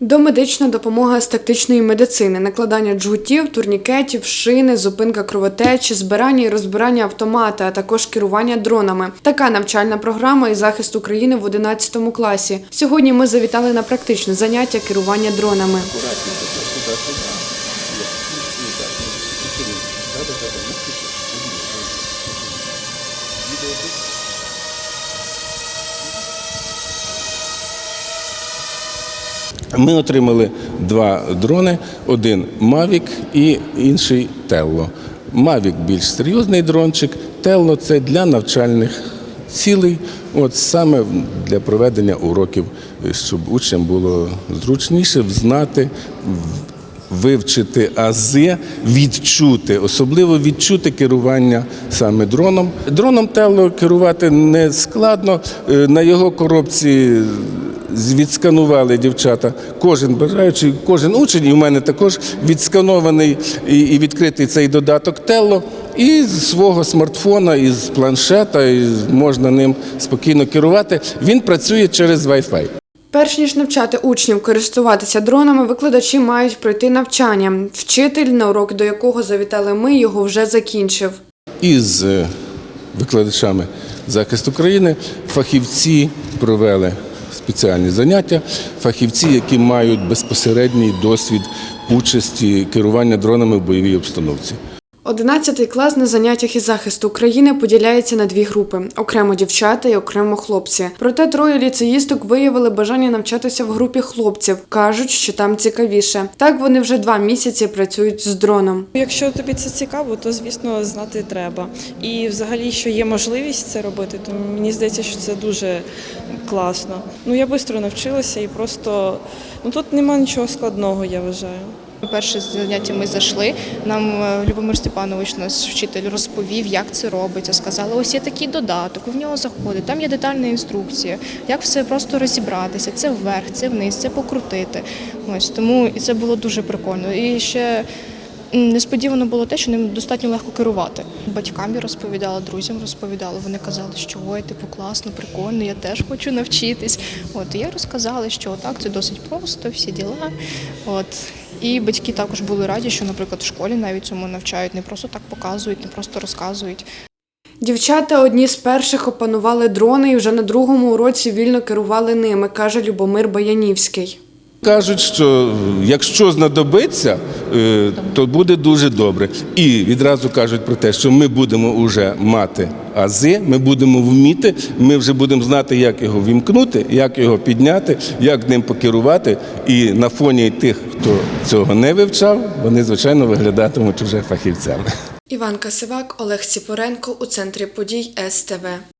Домедична допомога з тактичної медицини, накладання джгутів, турнікетів, шини, зупинка кровотечі, збирання і розбирання автомата, а також керування дронами. Така навчальна програма і захист України в 11 класі. Сьогодні ми завітали на практичне заняття керування дронами. Ми отримали два дрони: один Mavic і інший Tello. Mavic більш серйозний дрончик, Tello – це для навчальних цілей, от саме для проведення уроків, щоб учням було зручніше взнати, вивчити ази, відчути, особливо відчути керування саме дроном. Дроном Тело керувати не складно. Е, На його коробці відсканували дівчата. Кожен бажаючий, кожен учень, і в мене також відсканований і, і відкритий цей додаток Тело. І з свого смартфона, із планшета, і можна ним спокійно керувати. Він працює через Wi-Fi. Перш ніж навчати учнів користуватися дронами, викладачі мають пройти навчання. Вчитель, на урок до якого завітали ми, його вже закінчив. із е, викладачами захисту України фахівці провели спеціальні заняття, фахівці, які мають безпосередній досвід участі керування дронами в бойовій обстановці. Одинадцятий клас на заняттях із захисту України поділяється на дві групи: окремо дівчата і окремо хлопці. Проте троє ліцеїсток виявили бажання навчатися в групі хлопців. кажуть, що там цікавіше. Так вони вже два місяці працюють з дроном. Якщо тобі це цікаво, то звісно знати треба. І взагалі, що є можливість це робити, то мені здається, що це дуже класно. Ну я швидко навчилася і просто ну тут нема нічого складного, я вважаю. Перше заняття ми зайшли. Нам е, Любомир Степанович, наш вчитель, розповів, як це робиться. Сказали, ось є такий додаток, в нього заходить. Там є детальна інструкція, як все просто розібратися. Це вверх, це вниз, це покрутити. Ось тому і це було дуже прикольно. І ще несподівано було те, що ним достатньо легко керувати. Батькам я розповідала, друзям розповідала. Вони казали, що ой, типу класно, прикольно, я теж хочу навчитись. От і я розказала, що так це досить просто, всі діла. От і батьки також були раді, що, наприклад, в школі навіть цьому навчають, не просто так показують, не просто розказують. Дівчата одні з перших опанували дрони і вже на другому уроці вільно керували ними, каже Любомир Баянівський. Кажуть, що якщо знадобиться, то буде дуже добре. І відразу кажуть про те, що ми будемо вже мати ази, ми будемо вміти, ми вже будемо знати, як його вімкнути, як його підняти, як ним покерувати. І на фоні тих, хто цього не вивчав, вони звичайно виглядатимуть вже фахівцями. Іван Касивак, Олег Ціпоренко у центрі подій СТВ.